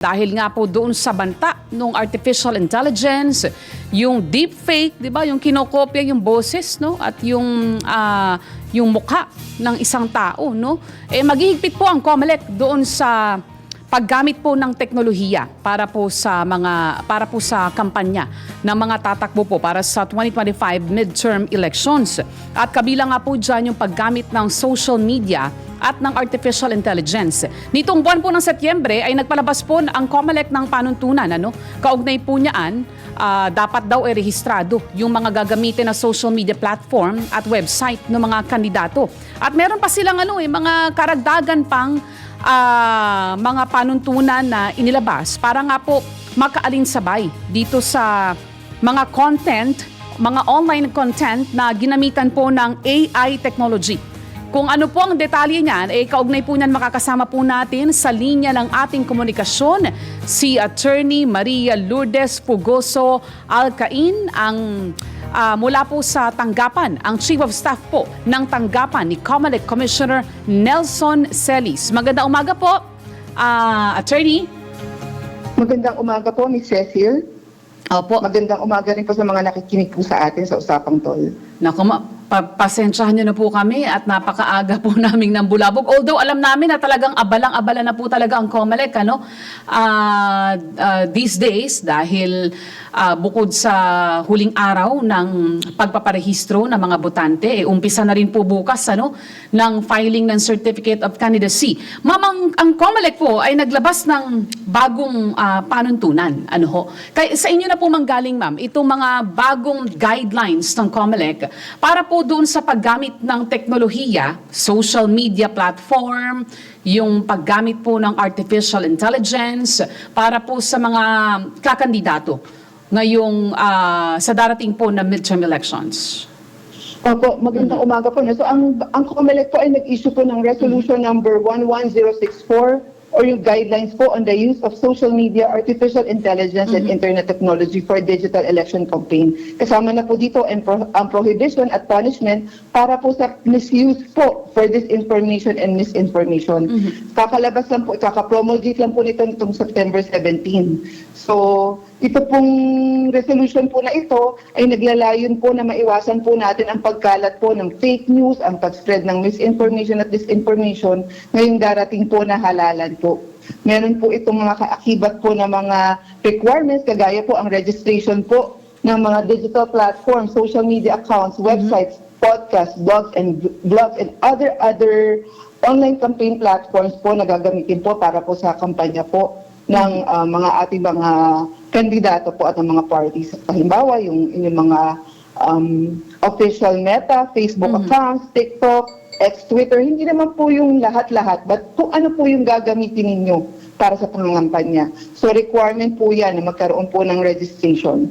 Dahil nga po doon sa banta ng artificial intelligence, yung deepfake, 'di ba? Yung kinokopya yung boses, no? At yung ah, yung mukha ng isang tao, no? Eh maghihigpit po ang COMELEC doon sa paggamit po ng teknolohiya para po sa mga para po sa kampanya ng mga tatakbo po para sa 2025 midterm elections. At kabilang nga po dyan yung paggamit ng social media at ng artificial intelligence. Nitong buwan po ng Setyembre ay nagpalabas po ang COMELEC ng panuntunan. Ano? Kaugnay po niyaan, ah, dapat daw ay rehistrado yung mga gagamitin na social media platform at website ng mga kandidato. At meron pa silang ano, eh, mga karagdagan pang ah, mga panuntunan na inilabas para nga po makaalinsabay dito sa mga content, mga online content na ginamitan po ng AI technology. Kung ano po ang detalye niyan, eh kaugnay po niyan makakasama po natin sa linya ng ating komunikasyon si Attorney Maria Lourdes Fugoso Alcain, ang ah, mula po sa tanggapan, ang Chief of Staff po ng tanggapan ni COMELEC Commissioner Nelson Celis. Maganda umaga po, ah, Attorney. Magandang umaga po, Ms. Cecil. Opo. Magandang umaga rin po sa mga nakikinig po sa atin sa Usapang Tol. Naku, ma- pa- pasensyahan nyo na po kami at napakaaga po naming ng bulabog. Although alam namin na talagang abalang-abala na po talaga ang COMELEC, ano? Ah, ah, these days, dahil ah, bukod sa huling araw ng pagpaparehistro ng mga botante, eh, umpisa na rin po bukas, ano? ng filing ng Certificate of Candidacy. Ma'am, ang, COMELEC po ay naglabas ng bagong ah, panuntunan. Ano ho? Kaya sa inyo na po manggaling, ma'am, itong mga bagong guidelines ng COMELEC para po doon sa paggamit ng teknolohiya, social media platform, yung paggamit po ng artificial intelligence para po sa mga kakandidato ngayong ah, sa darating po na midterm elections. Opo, magandang umaga po. So, ang, ang COMELEC po ay nag-issue po ng resolution number 11064 or yung guidelines po on the use of social media, artificial intelligence, and internet technology for digital election campaign. Kasama na po dito ang, pro- ang prohibition at punishment para po sa misuse po for disinformation and misinformation. Kakalabas lang po, kakapromulgate lang po nito nitong September 17. So, ito pong resolution po na ito ay naglalayon po na maiwasan po natin ang pagkalat po ng fake news, ang pag-spread ng misinformation at disinformation ngayong darating po na halalan po. Meron po itong mga kaakibat po na mga requirements, kagaya po ang registration po ng mga digital platforms, social media accounts, websites, podcasts, blogs, and blogs, and other other online campaign platforms po na gagamitin po para po sa kampanya po ng uh, mga ating mga kandidato po at ng mga parties. Halimbawa, yung inyong mga um, official meta, Facebook accounts, TikTok, X, Twitter, hindi naman po yung lahat-lahat, but kung ano po yung gagamitin ninyo para sa pangangampanya. So requirement po yan na magkaroon po ng registration.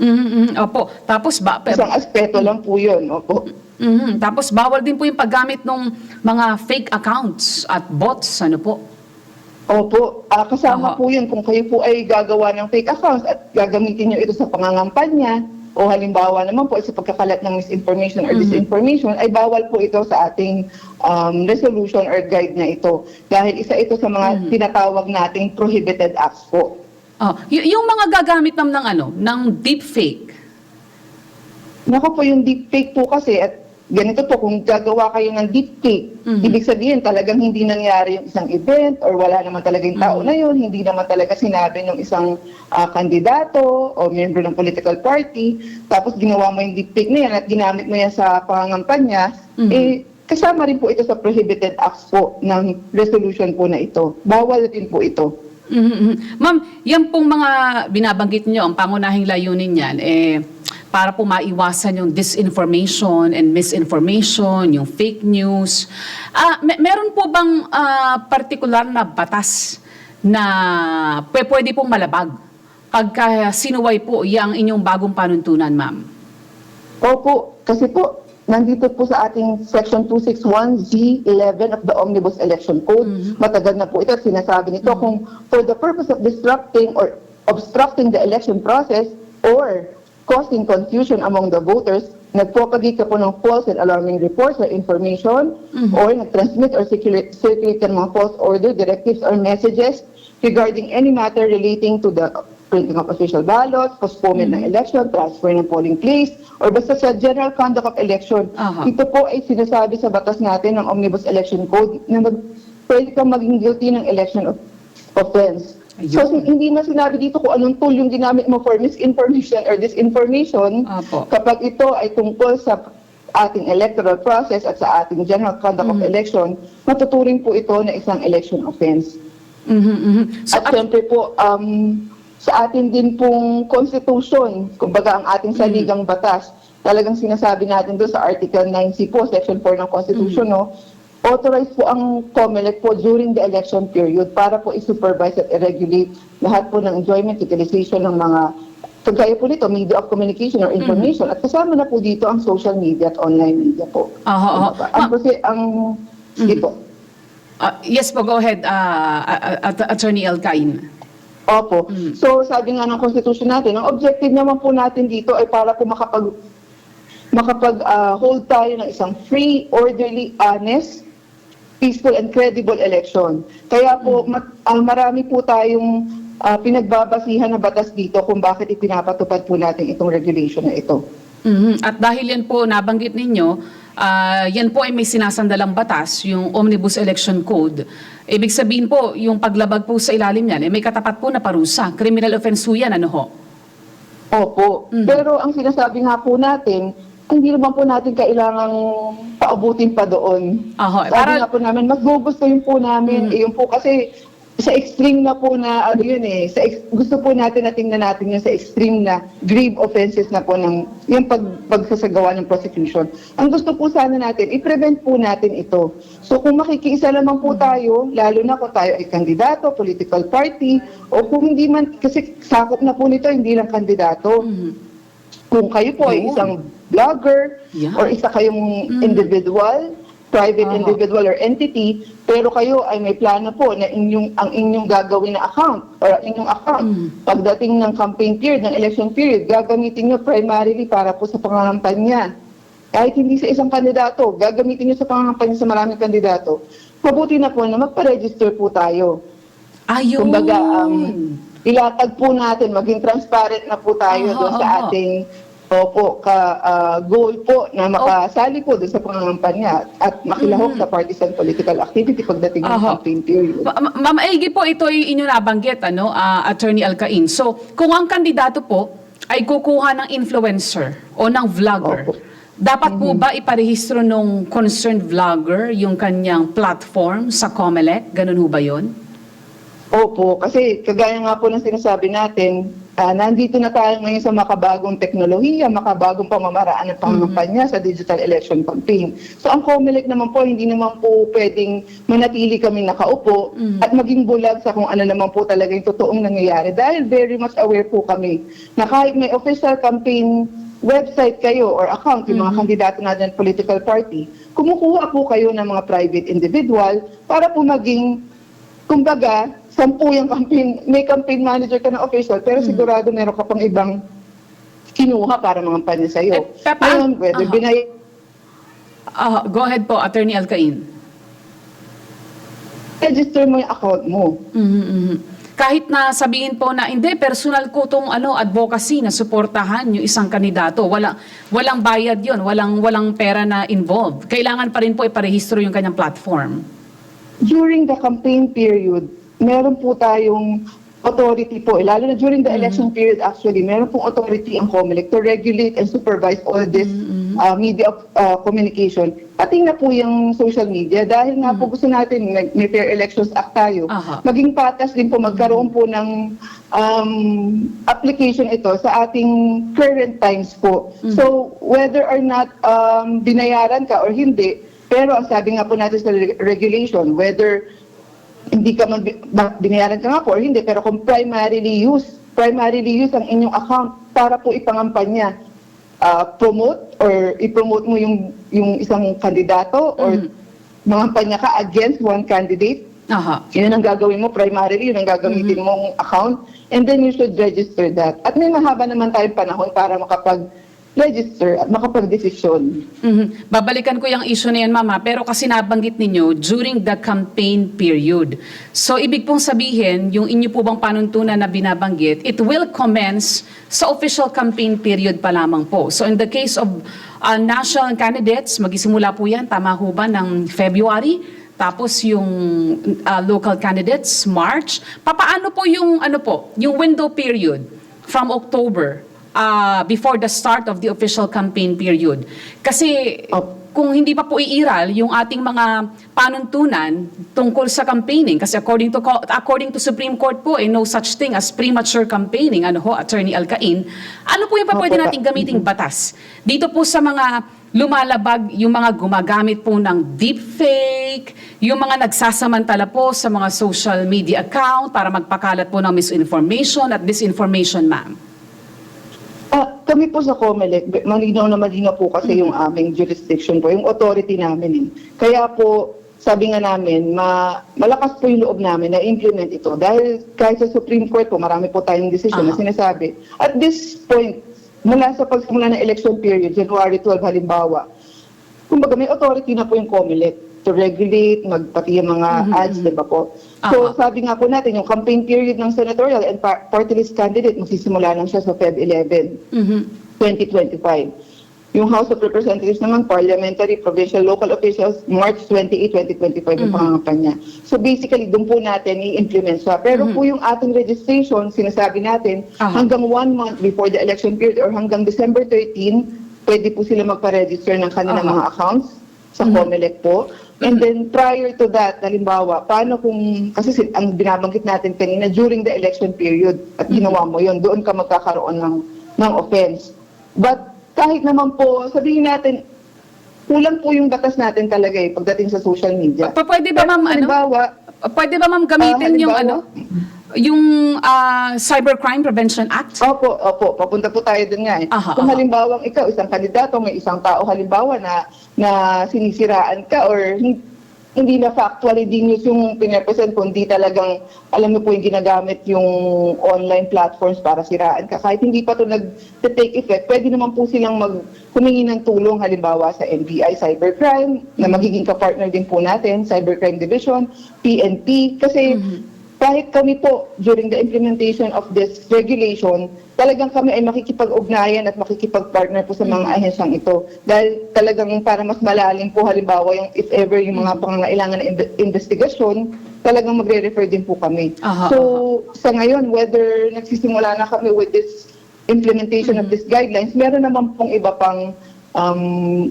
Mhm, Opo. Tapos ba Isang aspeto lang po yun. Opo. Mhm. Tapos bawal din po yung paggamit ng mga fake accounts at bots, ano po? Opo, Ah, kasama Aha. po yun kung kayo po ay gagawa ng fake accounts at gagamitin nyo ito sa pangangampanya o halimbawa naman po sa pagkakalat ng misinformation or disinformation ay bawal po ito sa ating um, resolution or guide na ito dahil isa ito sa mga tinatawag nating prohibited acts po. Oh, y- yung mga gagamit nam ng ano, ng deepfake. Nako po yung deepfake po kasi at ganito po kung gagawa kayo ng deepfake, Mhm. ibig sabihin talagang hindi nangyari yung isang event or wala naman talaga yung tao na yun, hindi naman talaga sinabi ng isang ah, kandidato o member ng political party, tapos ginawa mo yung deepfake na yan at ginamit mo yan sa pangangampanya, Mhm. eh kasama rin po ito sa prohibited acts po ng resolution po na ito. Bawal din po ito. Mhm, mhm. Ma'am, yan pong mga binabanggit nyo, ang pangunahing layunin yan, eh, para po maiwasan yung disinformation and misinformation, yung fake news. Ah, me- meron po bang ah, particular na batas na pwe- pwede pong malabag pagka sinuway po yung inyong bagong panuntunan, ma'am? Opo, kasi po, nandito po sa ating Section 261Z11 of the Omnibus Election Code. Matagal na po ito at sinasabi nito kung for the purpose of disrupting or obstructing the election process or causing confusion among the voters, nagpropagate ka po ng false and alarming reports or information or nag-transmit or circulate, circulate ng mga false order, directives or messages regarding any matter relating to the printing of official ballots, postponement ng election, transfer ng polling place, or basta sa general conduct of election. Aha. Ito po ay sinasabi sa batas natin ng Omnibus Election Code na mag, pwede kang maging guilty ng election of, offense. So, Ayun. hindi na sinabi dito kung anong tool yung ginamit mo for misinformation or disinformation. Apo. Kapag ito ay tungkol sa ating electoral process at sa ating general conduct of election, matuturing po ito na isang election offense. Mhm, mhm. So, at at- siyempre po, um, sa atin din pong constitution, kumbaga ang ating saligang batas, talagang sinasabi natin doon sa Article 9C po, Section 4 ng Constitution, no, authorized po ang COMELEC po during the election period para po i-supervise at i-regulate lahat po ng enjoyment, utilization ng mga kagaya po nito, media of communication or information. At kasama na po dito ang social media at online media po. Aha, aha. Ang, proce- ang, dito. ah, yes po, go ahead, ah, ah, ah, Attorney El Opo. So sabi nga ng Constitution natin, ang objective naman po natin dito ay para po makapag makapag ah, hold tayo ng isang free, orderly, honest, peaceful and credible election. Kaya po mat- ah, marami po tayong ah, pinagbabasihan na batas dito kung bakit ipinapatupad po natin itong regulation na ito. Mhm. At dahil yan po nabanggit ninyo, ah, yan po ay may sinasandalang batas, yung Omnibus Election Code. Ibig sabihin po, yung paglabag po sa ilalim niyan, eh, may katapat po na parusa. Criminal offense po yan, ano ho? Opo. Pero ang sinasabi nga po natin, hindi naman po natin kailangang paubutin pa doon. Aho, Sabi para- nga po namin, mas gugustuhin po namin, eh, yun po kasi sa extreme na po na, ano yun eh, sa ex- gusto po natin na tingnan natin yun sa extreme na grave offenses na po ng, yung pag, pagsasagawa ng prosecution. Ang gusto po sana natin, i-prevent po natin ito. So kung makikiisa naman po tayo, lalo na kung tayo ay kandidato, political party, o kung hindi man, kasi sakop na po nito, hindi lang kandidato. Kung kayo po ay isang vlogger, Yeah. or isa kayong individual, private Aha. individual or entity, pero kayo ay may plano po na inyong, ang inyong gagawin na account or inyong account pagdating ng campaign period, ng election period, gagamitin nyo primarily para po sa pangangampanya. Kahit hindi sa isang kandidato, gagamitin nyo sa pangangampanya sa maraming kandidato, mabuti na po na magpa-register po tayo. Ayun. Kumbaga, um, ilatag po natin, maging transparent na po tayo Aha, doon sa ating opo, ka, ah, goal po na makasali po doon sa pangangampanya at makilahok sa partisan political activity pagdating ng Aha. campaign period. Ma- ma- Ma'am po, ito ay inyo nabanggit, ano, ah, Attorney Alcain. So, kung ang kandidato po ay kukuha ng influencer o ng vlogger, Opo. dapat po ba iparehistro nung concerned vlogger yung kanyang platform sa COMELEC? Ganun ho ba yun? Opo, kasi kagaya nga po ng sinasabi natin, ah, nandito na tayo ngayon sa makabagong teknolohiya, makabagong pamamaraan ng pangampanya sa digital election campaign. So ang COMELEC naman po, hindi naman po pwedeng manatili kami nakaupo at maging bulag sa kung ano naman po talaga yung totoong nangyayari. Dahil very much aware po kami na kahit may official campaign website kayo or account, yung mga kandidato natin ng political party, kumukuha po kayo ng mga private individual para po maging kumbaga, sampu yung campaign, may campaign manager ka na official, pero sigurado meron ka pang ibang kinuha para mga panya sa'yo. Eh, pa- pa- Ngayon, whether Aha. binay, Ah, go ahead po, Attorney Alcain. register mo yung account mo. Mhm, mhm. Kahit na sabihin po na hindi personal ko tong ano advocacy na suportahan yung isang kandidato, wala walang bayad 'yon, walang walang pera na involved. Kailangan pa rin po iparehistro yung kanyang platform. During the campaign period, meron po tayong authority po, eh, lalo na during the election period actually, meron pong authority ang COMELEC to regulate and supervise all this uh, media of uh, communication. Pati na po yung social media dahil nga po gusto natin, may, may Fair Elections Act tayo, Aha. maging patas din po, magkaroon po ng um, application ito sa ating current times po. So, whether or not um, binayaran ka or hindi, pero ang sabi nga po natin sa re- regulation, whether hindi ka man binayaran ka nga po or hindi, pero kung primarily use, primarily use ang inyong account para po ipangampanya, ah, promote or i-promote mo yung, yung isang kandidato or mangampanya ka against one candidate, Aha. yun ang gagawin mo, primarily, yun ang gagamitin mong account, and then you should register that. At may mahaba naman tayong panahon para makapag register at makapag-desisyon. Mhm. Babalikan ko yung issue na yan, Mama, pero kasi nabanggit ninyo during the campaign period. So, ibig pong sabihin, yung inyo po bang panuntunan na binabanggit, it will commence sa official campaign period pa lamang po. So, in the case of uh, national candidates, magisimula po yan, tama ho ba, ng February? Tapos yung uh, local candidates, March. Papaano po yung, ano po, yung window period from October uh, before the start of the official campaign period. Kasi Opo. kung hindi pa po iiral yung ating mga panuntunan tungkol sa campaigning kasi according to co- according to Supreme Court po eh no such thing as premature campaigning ano ho Attorney Alcain ano po yung pa pwede nating gamiting batas dito po sa mga lumalabag yung mga gumagamit po ng deepfake yung mga nagsasamantala po sa mga social media account para magpakalat po ng misinformation at disinformation ma'am kami po sa COMELEC, malinaw na malinaw po kasi yung aming jurisdiction po, yung authority namin. Eh. Kaya po, sabi nga namin, ma malakas po yung loob namin na implement ito. Dahil kahit sa Supreme Court po, marami po tayong decision na Aha. sinasabi. At this point, mula sa pagsimula ng election period, January 12 halimbawa, kumbaga may authority na po yung COMELEC to regulate, magpati yung mga ads, di ba po? So, Aha. sabi nga po natin, yung campaign period ng senatorial and par- party list candidate, magsisimula lang siya sa Feb 11, Mhm. 2025. Yung House of Representatives naman, parliamentary, provincial, local officials, March 28, 2025 yung pangangampanya. So basically, doon po natin i-implement siya. Pero po yung ating registration, sinasabi natin, Aha. hanggang one month before the election period or hanggang December 13, pwede po sila magpa-register ng kanilang Aha. mga accounts sa COMELEC po. And then prior to that, halimbawa, paano kung, kasi ang binabanggit natin kanina, during the election period, at ginawa mo yon doon ka magkakaroon ng, ng offense. But kahit naman po, sabihin natin, kulang po yung batas natin talaga eh, pagdating sa social media. Pa- pwede ba, ma'am, ano? Halimbawa, Pwede ba ma'am gamitin Ah, yung ano? Yung ah, Cybercrime Prevention Act? Opo, opo, papunta po tayo dun nga eh. Aha, Kung aha. halimbawa ikaw, isang kandidato, may isang tao halimbawa na na sinisiraan ka or hindi na factually din news yung pinepresent, kundi talagang, alam mo po yung ginagamit yung online platforms para siraan ka. Kahit hindi pa to nag-take effect, pwede naman po silang mag humingi ng tulong halimbawa sa NBI Cybercrime, na magiging kapartner din po natin, Cybercrime Division, PNP, kasi kahit kami po, during the implementation of this regulation, talagang kami ay makikipag-ugnayan at makikipag-partner po sa mga ahensyang ito. Dahil talagang para mas malalim po halimbawa yung if ever yung mga pangangailangan na imbe- investigasyon, talagang magre-refer din po kami. Aha, so, sa ngayon, whether nagsisimula na kami with this implementation of these guidelines, meron naman pong iba pang um,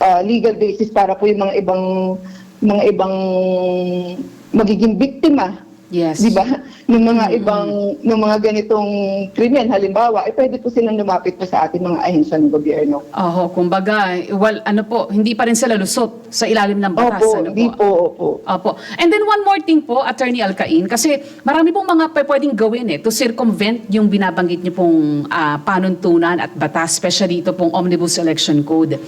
uh, legal basis para po yung mga ibang mga ibang magiging biktima Yes. Di ba? Ng mga ibang, ng mga ganitong krimen, halimbawa, ay pwede po silang lumapit pa sa ating mga ahensya ng gobyerno. Oho, kumbaga, well, ano po, hindi pa rin sila lusot sa ilalim ng batas. Opo, ano hindi po, opo. Opo. And then one more thing po, Attorney Alcain, kasi marami pong mga pwedeng gawin eh to circumvent yung binabanggit niyo pong ah, panuntunan at batas, especially ito pong Omnibus Election Code.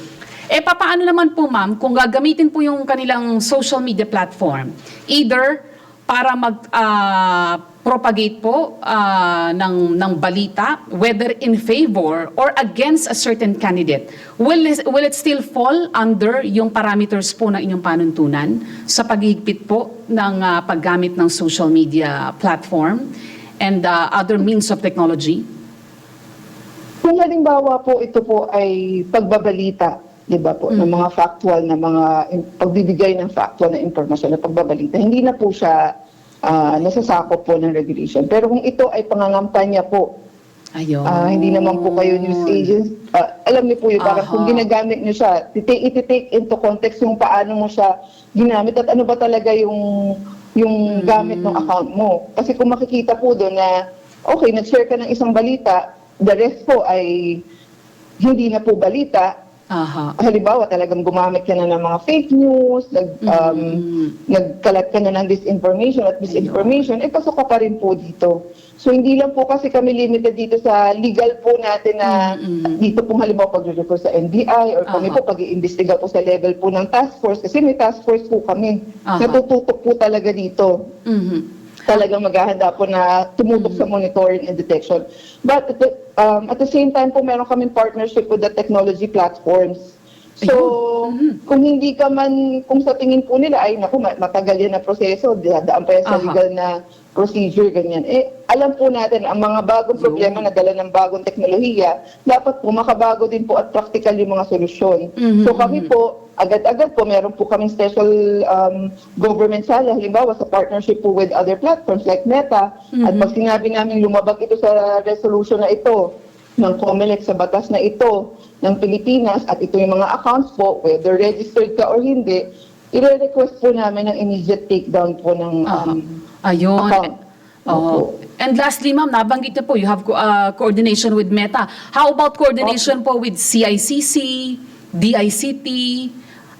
Eh, papaano naman po ma'am kung gagamitin po yung kanilang social media platform? Either para mag-propagate po ah, ng, ng balita, whether in favor or against a certain candidate. Will, it- will it still fall under yung parameters po ng inyong panuntunan sa paghihigpit po ng ah, paggamit ng social media platform and ah, other means of technology? Kung halimbawa po ito po ay pagbabalita, di ba po, ng mga factual na mga, pagbibigay ng factual na impormasyon na pagbabalita, hindi na po siya ah, nasasakop po ng regulation. Pero kung ito ay pangangampanya po, Ayun. Ah, hindi naman po kayo news agents. Ah, alam niyo po yun, parang kung ginagamit niyo siya, iti-take into context yung paano mo siya ginamit at ano ba talaga yung yung gamit ng account mo. Kasi kung makikita po doon na, okay, nag-share ka ng isang balita, the rest po ay hindi na po balita, Aha. halimbawa talagang gumamit ka na ng mga fake news, nag, um, Mm. nagkalat ka na ng disinformation at misinformation, eh pasok ka pa rin po dito. So hindi lang po kasi kami limited dito sa legal po natin na Mm-mm. dito po halimbawa pag-refer sa NBI or kami Aha. po pag-iimbestiga po sa level po ng task force kasi may task force po kami. Aha. Natututok po talaga dito. Mhm. Talagang maghahanda po na tumutok sa monitoring and detection. But um, at the same time po, meron kaming partnership with the technology platforms. So, kung hindi ka man, kung sa tingin po nila, ay naku, ma- matagal yan na proseso, dadaan pa yan sa Aha. legal na procedure, ganyan. Eh, alam po natin, ang mga bagong problema na dala ng bagong teknolohiya, dapat po makabago din po at practical yung mga solusyon. So kami po, agad-agad po, meron po kaming special um, government sala, halimbawa sa partnership po with other platforms like Meta, at pag sinabi namin lumabag ito sa resolution na ito, ng COMELEC sa batas na ito ng Pilipinas at ito yung mga accounts po, whether registered ka or hindi, i-request po namin ng immediate takedown po ng Aha. um, Ayun. account. Oh. And lastly, ma'am, nabanggit po, you have co- uh, coordination with Meta. How about coordination po with CICC, DICT,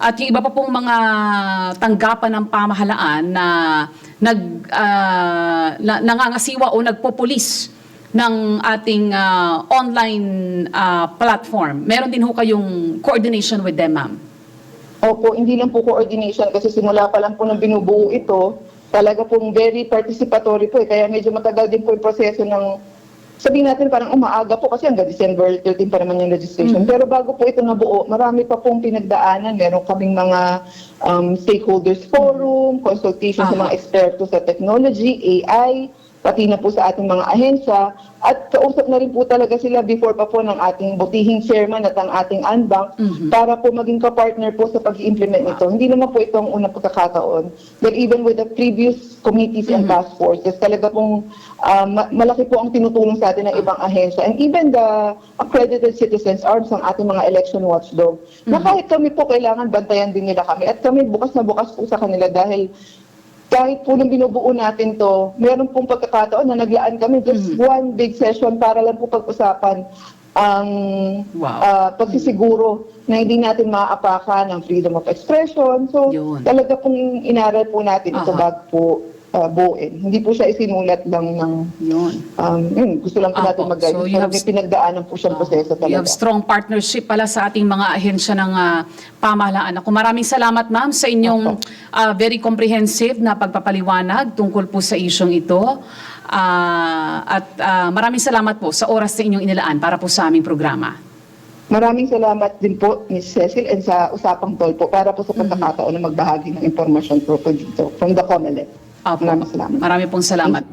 at yung iba pa pong mga tanggapan ng pamahalaan na nag ah, na, nangangasiwa o nagpopulis ng ating ah, online ah, platform. Meron din ho kayong coordination with them, ma'am. Opo, hindi lang po coordination kasi simula pa lang po nang binubuo ito, talaga pong very participatory po eh. Kaya medyo matagal din po yung proseso ng, sabihin natin parang umaaga po kasi hanggang December 13 pa naman yung registration. Pero bago po ito nabuo, marami pa pong pinagdaanan. Meron kaming mga um, stakeholders forum, consultation sa Aha. mga eksperto sa technology, AI, pati na po sa ating mga ahensya. At kausap na rin po talaga sila before pa po ng ating butihing chairman at ang ating unbank para po maging kapartner po sa pag-implement nito. Hindi naman po ito ang unang pagkakataon. But even with the previous committees and task forces, talaga pong ma- malaki po ang tinutulong sa atin ng ibang ahensya. And even the accredited citizens arms ang ating mga election watchdog. Na kahit kami po kailangan bantayan din nila kami. At kami bukas na bukas po sa kanila dahil kahit po nung binubuo natin to, meron pong pagkakataon na naglaan kami just one big session para lang po pag-usapan ang Wow. ah, pagsisiguro na hindi natin maaapakan ang freedom of expression. So, Yun. talaga pong inaral po natin ito Aha. bago po ah, buuin. Hindi po siya isinulat lang ng Yun. um, yun, gusto lang po natin mag-guide. So, you have- pinagdaanan po siyang proseso You have talaga. strong partnership pala sa ating mga ahensya ng ah, pamahalaan. Ako maraming salamat ma'am sa inyong ah, very comprehensive na pagpapaliwanag tungkol po sa isyong ito. Ah, at ah, maraming salamat po sa oras na inyong inilaan para po sa aming programa. Maraming salamat din po, Ms. Cecil, and sa Usapang Tol po para po sa pagkakataon na magbahagi ng impormasyon po po dito from the COMELEC. Opo. Maraming salamat. Marami pong salamat.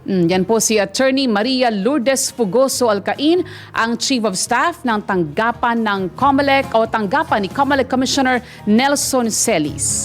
Mm, yan po si Attorney Maria Lourdes Fugoso Alcain, ang Chief of Staff ng tanggapan ng COMELEC o tanggapan ni COMELEC Commissioner Nelson Celis.